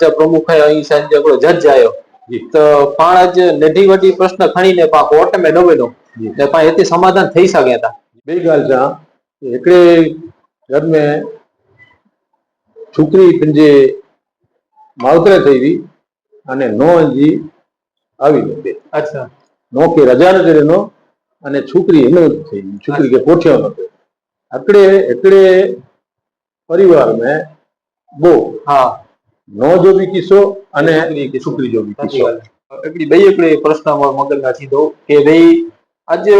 ચર્ચા પ્રમુખ અહીં સાંજે આપણો જજ આવ્યો વટી પ્રશ્ન ખણીને પા કોર્ટ મે ડબેલો. તો પા એથી સમાધાન થઈ શકે હતા બે ગાલ જા. એકડે ઘર છોકરી પંજે માવતરે થઈ અને નો જી આવી નથી અચ્છા. નો કે રજા નથી રેનો અને છોકરી એનો થઈ છોકરી કે પોઠ્યો નતો અકડે એકડે પરિવાર મે બો હા. નો જોબી કિસ્સો અને છોકરી જોબી કિસ્સો. બે એકડે પ્રશ્ન મગજમાં સીધો કે ભાઈ આજે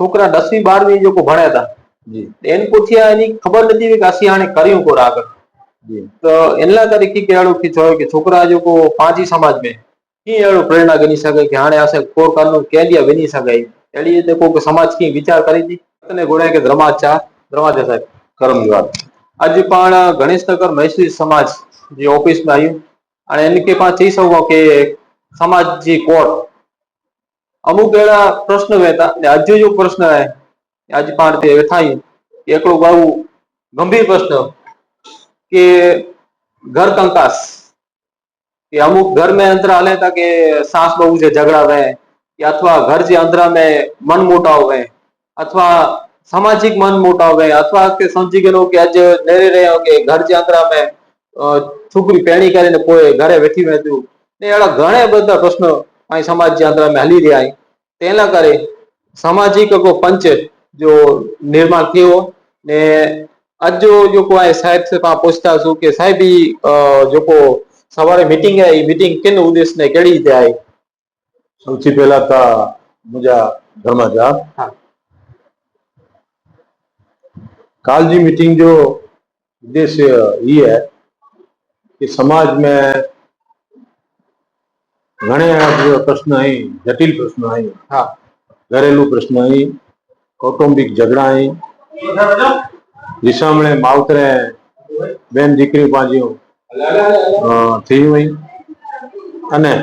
છોકરા દસમી બારમી લોકો ભણ્યા હતા એને પૂછ્યા એની ખબર નથી કે આસિયાને કર્યું કોર આગળ. તો એના તરીકે કેળું કે જોયું કે છોકરા લોકો પાંચી સમાજ મેં કી એળું પ્રેરણા ગણી શકે કે હાણે આશે કોર કારનું કેલિયા બની શકાય એડી રીતે કોઈ સમાજ કી વિચાર કરી હતી. અને ગોળે કે ધર્માચાર ધર્માચાર સાહેબ કરમ વાત. આજે પણ ગણેશનગર મહેસૂરી સમાજ જે ઓફિસમાં આવ્યું. અને એને કે પણ થઈ શકો કે સમાજી કોર્ટ અમુક એવા પ્રશ્ન વહેતા ને હજુ જો પ્રશ્ન આજે પાંચ થાય એકલો ગાવું ગંભીર પ્રશ્ન, કે ઘર કંકાસ, કે અમુક ઘર મેં અંતરાલ હતા કે સાસ બહુ છે ઝઘડા વે કે અથવા ઘર જે અંતરા મેં મન મોટા હે અથવા સામાજિક મન મોટા હે અથવા કે સમજી ગયેલો કે આજે નરે રહ્યા કે ઘર જે અંતરા મેં છોકરી પહેણી કરીને પોએ ઘરે વેઠી વેઠું ને એવા ઘણા બધા પ્રશ્નો અહીં સમાજ જે અંદરા में હલી રહ્યા અહીં તેના કરે સામાજિક को पंच जो निर्माण थियो ने अॼु जो जेको आहे साहिब से पाण पुछता છું કે સાહેબ ઈ અ, जेको સવારે મીટિંગ आहे ઈ મીટિંગ किन उद्देश्य ने कहिड़ी રીતે आहे સૌથી પહેલા તો મુંજા ધર્માજા હા. काल जी मीटिंग जो उद्देश्य ये है कि समाज में घणे आज प्रश्न आहिनि जटिल प्रश्न आहिनि हा घरेलू प्रश्न आहिनि कौटुंबिक झगड़ा आहिनि ॾिसण में मावतरे બેન દીકરી પાંજ્યું અ, થઈ વઈ અને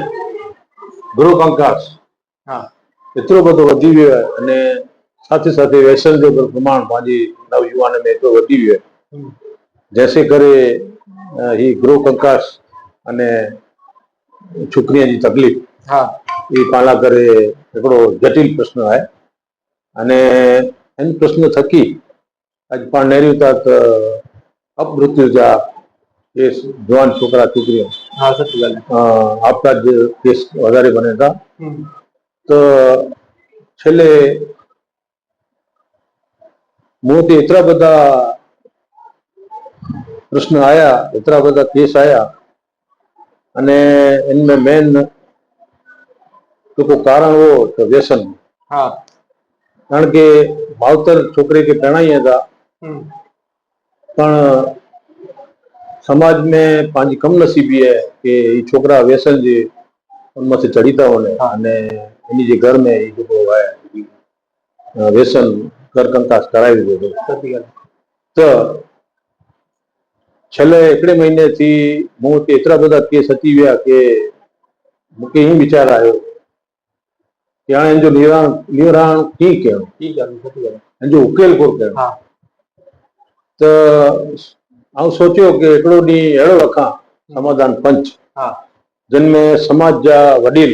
ગૃહ કંકાસ હા એતરો બધો વધી ગયો છે અને સાથે સાથે વ્યસન जो પ્રમાણ पंहिंजी नवयुवान में एतिरो वधी वियो आहे जैसे करे ઈ ગૃહ કંકાસ અને છોકરીઓની તકલીફ હા. એ પાલા કરે એકડો જટિલ પ્રશ્ન છે અને એમ પ્રશ્ન થકી આજ પણ પાણનેરી તક અપમૃત્યુ જા એ જવાન છોકરા છોકરીઓ. હા સાચી વાત આપતા જ કેસ વધારે બને હતા તો છેલ્લે મોતે એટલા બધા પ્રશ્ન આવ્યા એટલા બધા કેસ આવ્યા અને એમાં મેન ટૂંકું કારણ હો તો વ્યસન કારણ કે માવતર છોકરી કે પ્રણાઈ હતા પણ समाज में पंहिंजी कमनसीबी आहे की ही छोकिरा व्यसन जे उन मथे चढ़ी था वञनि अने इन जे घर में जेको आहे व्यसन घर कंकास कराए विझे थो त છેલ્લે એકડે મહિનેથી હું એટલા બધા કેસ હતી ગયા કે મૂકે એ વિચાર આવ્યો. કે આ એનું નિવારણ નિવારણ કી કહેવું કી કહેવું એનો ઉકેલ કોર કહેવું હા. તો આવું સોચ્યો કે એકડો ની એળો લખા સમાધાન પંચ. હા. જન્મે સમાજ વડીલ.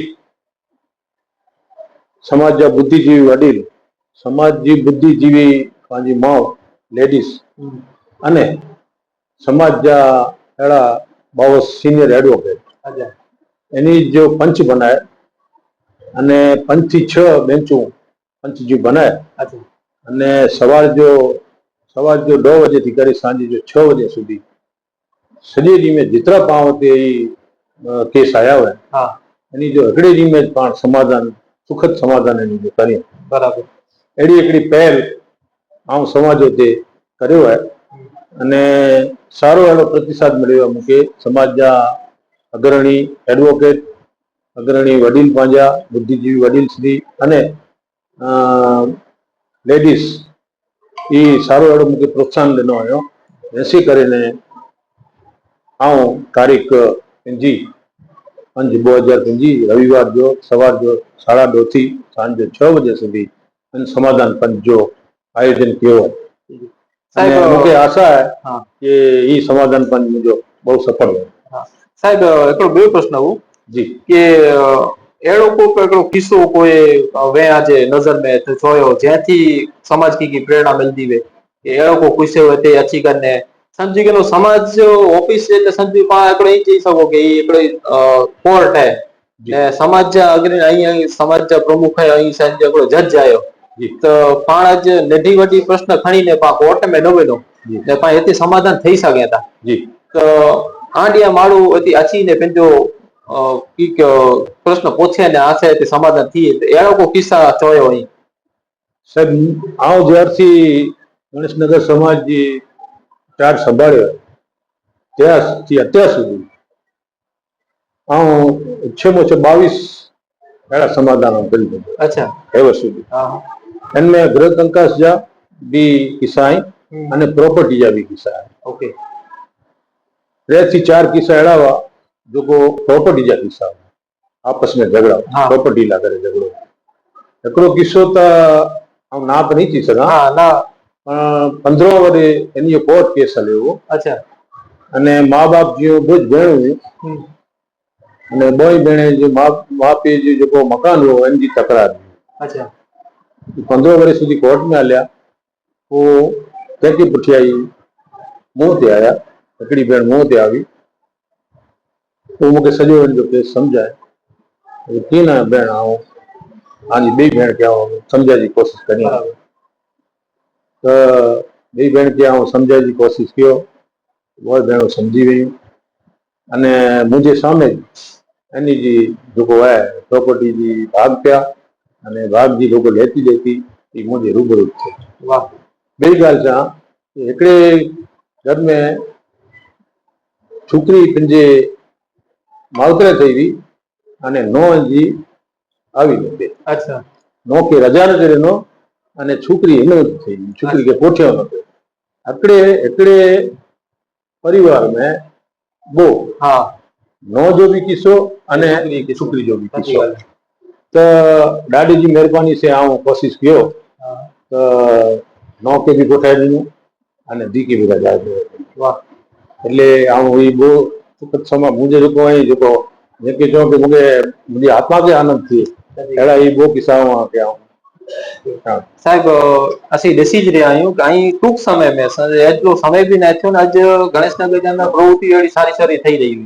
સમાજ બુદ્ધિજીવી વડીલ. સમાજજી બુદ્ધિજીવી પાંજી માવ લેડીઝ અને ಸಮಾಜ ಹೇಳ ಭಾವ સિનિયર એડવોકેટ એની જો પંચ બનાય અને પંચથી છ બેન્ચું પંચજી બનાય અને સવાર જો સવાર જો દોઢ વાગ્યાથી કરી સાંજે જો છ વાગ્યા સુધી સજેરી મેં જેટલા પાવ તે કેસ આવ્યા હોય એની જો હકડેરી મેં પણ સમાધાન સુખદ સમાધાન એની જો કરીએ. બરાબર. એડી એકડી પહેલ આમ સમાજો તે કર્યો હોય અને સારો એવો પ્રતિસાદ મેળવ્યો મૂકે સમાજના અગ્રણી એડવોકેટ અગ્રણી વડીલ પાંજા, બુદ્ધિજીવી વડીલ શ્રી અને લેડીઝ એ સારો એવો મૂકે પ્રોત્સાહન લેનો આવ્યો. જેથી કરીને હું તારીખ પંજી પંજ બે હજાર પંજી રવિવાર જો, સવાર જો, સાડા દોથી સાંજે છ વાગ્યા સુધી અને સમાધાન પંચ જો આયોજન કહેવાય સાહેબ મુકે આશા હે કે ઈ સમાધાન પણ મુજો બહુ સફળ હોય. સાહેબ એકડો બે પ્રશ્ન હું જી. કે એડો કોઈક એકડો કિસ્સો કોઈ વેણા જે નજર મેં જોયો જ્યાંથી સમાજ કી પ્રેરણા મળી વે કે એડો કો ખુશે હોય તે અચી કરને સમજી ગયેલો સમાજ ઓફિસ એટલે સમજી પા એકડો ઈ જઈ શકો કે ઈ એકડો કોર્ટ હે. સમાજ અગ્રણી અહીં સમાજ પ્રમુખ અહીં સાંજે એકડો જજ આવ્યો. તો પણ જ નઢી વટી પ્રશ્ન ખણીને પા ઓટમે જી. ને પા એથી સમાધાન થઈ શકે હતા. જી. તો આંડિયા માળું હતી આછીને પેંજો પ્રશ્ન પૂછે ને આશે તે સમાધાન થઈ તો એ લોકો કિસ્સા ચોયો અહીં સાહેબ આવો જ્યારથી ગણેશનગર સમાજ ચાર સંભાળ્યો ત્યારથી અત્યાર સુધી આવું ઓછામાં ઓછા બાવીસ એના સમાધાન કરી દીધું. અચ્છા. એવર સુધી. હા इनमें गृह कंकास जा भी किस्सा आहिनि हम्म, અને प्रोपर्टी जा भी किस्सा आहिनि ओके टे थी चार किस्सा अहिड़ा हुआ जेको प्रॉपर्टी जा किस्सा हुआ आपस में झगड़ा हा। प्रॉपर्टी लाइ करे झगड़ो हिकिड़ो किस्सो त आउं ना त नहीं थी सघां હા ના પણ पंद्रहं वरे इन जो कोर्ट केस हलियो हुओ અચ્છા અને મા બાપ जूं ॿुझ भेणूं हुयूं હમ, અને ॿई भेण जो माउ माउ पीउ जो जेको मकान हुओ इन जी तकरार हुई અચ્છા पंद्रहं वरे સુધી कोर्ट में हलिया पोइ कंहिंखे पुठियाई मूं ते आया हिकिड़ी भेण मूं ते આવી पोइ मूंखे सॼो हिन जो केस सम्झाए भई कीअं न भेण आऊं तव्हांजी ॿी भेण खे आऊं सम्झाइण जी कोशिशि करी બરાબર त ॿी भेण खे आऊं सम्झाइण जी कोशिशि कयो उहा भेणूं सम्झी वयूं अने मुंहिंजे साम्हूं इन जी जेको आहे प्रोपर्टी जी भाग पिया अने भाग जी जेको लेती ॾेती ई मुंहिंजे रूबरू थिए વાહ ॿी ॻाल्हि चवां कि हिकिड़े घर में छोकिरी पंहिंजे मावतरे થઈ हुई અને નો जी આવી નથી અચ્છા નો કે રજા નથી ॾिनो અને छोकिरी हिन वटि થઈ हुई छोकिरी खे पोठियो नथो हिकिड़े हिकिड़े परिवार में ॿो હા નો जो बि किस्सो અને छोकिरी किस्सो। छोकिरी जो તો ડાડીજી મહેરબાની છે હું કોશિશ કયો. તો નવ કેબી ગોઠાડીનું અને દી કેબી રાજા વાહ. એટલે આવું એ બહુ સુખદ સમા મુજે જો અહીં જો જે કે જો કે મુજે મુજે આત્મા કે આનંદથી એડા એ બહુ કિસ્સામાં કે આવું. સાહેબ અસી દેસી જ રહ્યા હું કે અહીં ટૂંક સમય મેં એટલો સમય બી ના થયો ને આજ ગણેશનગર અંદર પ્રવૃત્તિ એવી સારી સારી થઈ રહી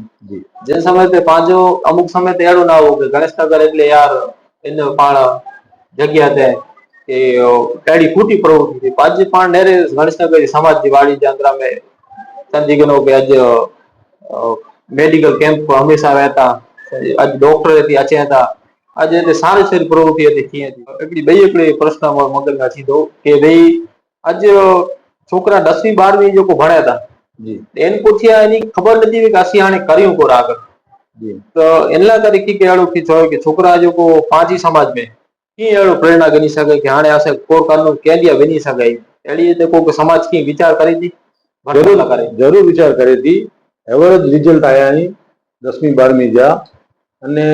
જે. સમય તે પાંજો અમુક સમય તે એડો ના હોવું કે ગણેશનગર એટલે યાર એને પણ જગ્યા દે કે ટાળી ખોટી પ્રવૃત્તિ પાછી પણ નેરે ગણેશનગર સમાજની વાડી જ્યાં ગ્રામે સંદીગનો કે આજ મેડિકલ કેમ્પ હંમેશા રહેતા. આજ ડોક્ટર હતી આજે હતા. આજે તે સારી સારી પ્રવૃત્તિ હતી ક્યાં હતી એકડી બે એકડી પ્રશ્ન મગજમાં સીધો કે ભાઈ આજે છોકરા દસમી બારમી લોકો ભણ્યા હતા એને પૂછ્યા એની ખબર નથી કે આ સિંહાણે કર્યું કોણ આગળ? त इन लाइ करे की अहिड़ो की चयो की छोकिरा जेको पंहिंजी समाज में कीअं अहिड़ो प्रेरणा ॻणी सघे की हाणे असां को कानून कंहिं ॾींहुं वञी सघे अहिड़ी हिते को समाज कीअं वीचार करे थी ज़रूर न करे ज़रूर वीचार करे थी एवरेज रिजल्ट आया आहिनि दसमी बारहमी जा અને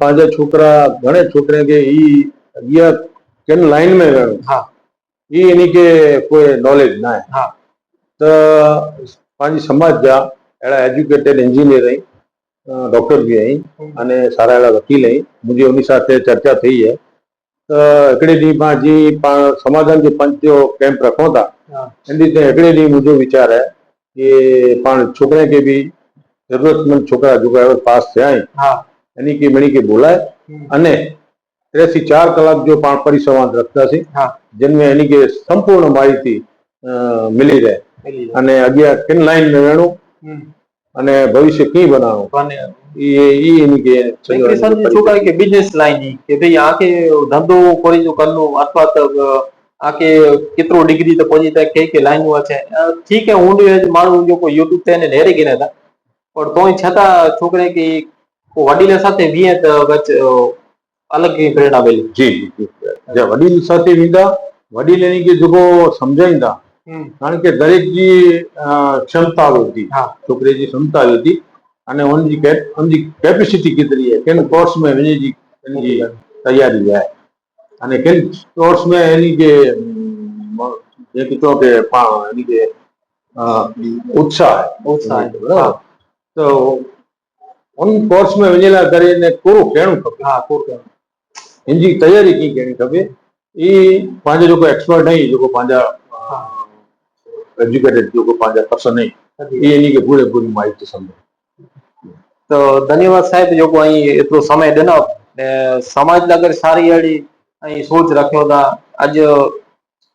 पंहिंजा छोकिरा घणे छोकिरे खे ई अॻियां किन लाइन में विहणो हा ई इन खे कोई नॉलेज न आहे हा त पंहिंजी समाज जा अहिड़ा एजुकेटेड इंजीनियर आहिनि ડૉક્ટરજી અહીં અને સારા એવા વકીલ અહીં. મુજે એમની સાથે ચર્ચા થઈ છે. એકડેડીમાં જે સમાધાન જે પંચો કેમ્પ રખો હતા એની રીતે એકડેડી મુજો વિચાર હે કે પણ છોકરા કે બી જરૂરતમંદ છોકરા જો ડ્રાઈવર પાસ થયા એની કે મણી કે બોલાય અને ત્રણ ચાર કલાક જો પણ પરિસંવાદ રખતા છે જેમને એની કે સંપૂર્ણ માહિતી મિલી રહે. અને અગિયાર કેન લાઈન મેળવું અને ભવિષ્ય કી બનાવો? એ એની કે છોકરી કે બિઝનેસ લાઈન કે ભાઈ આ કે ધંધો કરી જો કરનું અથવા તો આ કે કેટલો ડિગ્રી તો પછી તે કે કે લાઈન છે. ઠીક હે હું મારું જો કોઈ યુટ્યુબ તે એને હેરે ગયા હતા. પણ તોય છતાં છોકરે કે વડીલ સાથે વીએ અલગ પ્રેરણા આવેલી જી જે વડીલ સાથે વીંદા વડીલ એની કે જોકો સમજાઈંદા કારણ કે દરેકની ક્ષમતા હતી. છોકરીની ક્ષમતા હતી. અને ઓનજી ઓનજી કેપેસિટી કેટલી છે. કેન કોર્સ મે એની એની તૈયારી છે. અને કેન કોર્સ મે એની જે જે કીધો કે એની જે ઉત્સાહ. ઉત્સાહ. બરાબર? તો ઓન કોર્સ મે વેલા કરીને કોરું કેણું ખપે? હા કોરું એની તૈયારી કી કેણી ખપે? એ પાંજા જો કોઈ એક્સપર્ટ નહીં જો પાંજા ಎಜುಕೇಟೆಡ್ લોકો પાંજા પર્સન નહીં એની કે પૂરેપૂરી માહિતી સમજો. તો ધન્યવાદ સાહેબ લોકો અહીં એટલો સમય દેનો ને સમાજ અગર સારી એડી અહીં સોચ રાખ્યો હતા. આજ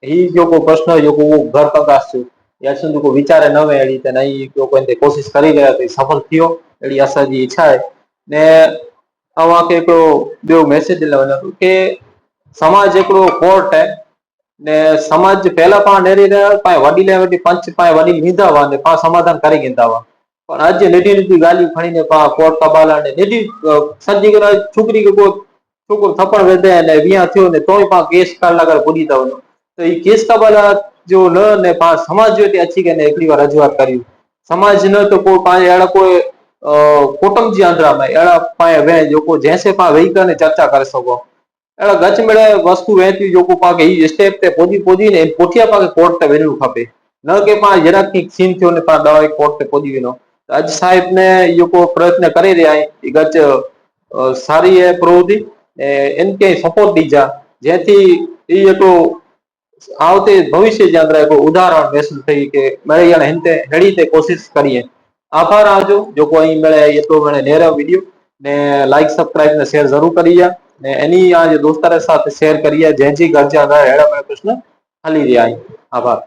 હી જોકો પ્રશ્ન જોકો ઘર પ્રકાશ છે યા સુધી કોઈ વિચારે ન વેળી તેને અહીં કોઈ એને કોશિશ કરી રહ્યા તો સફળ થયો. એડી આશા આશાજી ઈચ્છા છે ને આવા કે એકડો બેવ મેસેજ લેવાનો કે સમાજ એકડો કોર્ટ હે ને સમાજ પહેલા પણ નેરી પાસે વડીલે વડી પંચ પાસે વડીલ નીંધાવા ને પા સમાધાન કરી ગીંધાવા. પણ આજે નેટી નીતિ ગાલી ફણીને પા કોર્ટ કબાલા ને નેટી સજી કરે છોકરી કે કોઈ છોકરો થપ્પડ વેદે ને વ્યા થયો ને તોય પા કેસ કાઢ લાગર ભૂલી દવાનો તો એ કેસ કબાલા જો ન ને પા સમાજ જો તે અછી કે ને એકલી વાર રજૂઆત કર્યું સમાજ ન તો કોઈ પાસે એડા કોઈ કોટમજી આંધ્રામાં, એડા પાસે વે કોઈ જેસે પા વૈકા ને ચર્ચા કરી શકો. એના ગચ મેળે વસ્તુ વહેતી જોકો પાકે એ સ્ટેપ તે પોદી પોદીને પોઠિયા પાકે કોર્ટે વેલું ખાપે. ન કે પણ જરાક કંઈક સીન થયો ને પણ દવાઈ કોર્ટે પોદી વેનો. આજ સાહેબ ને યોકો પ્રયત્ન કરી રહ્યા એ ગચ સારી એ પ્રવૃત્તિ એને કે સપોર્ટ દીધા જેથી એ તો આવતે ભવિષ્ય યાદ રાખો ઉદાહરણ વ્યસન થઈ કે મળે હિંતે હેડી તે કોશિશ કરીએ. આભાર આવજો. જો કોઈ મળે એટલો મળે નેરા વીડિયો, ને લાઈક સબસ્ક્રાઇબ ને શેર જરૂર કરી જાય ને એની આ જે દોસ્તારે સાથે શેર કરીએ જેજી ગરજા હેડા પ્રશ્ન હલી રહ્યા આભાર.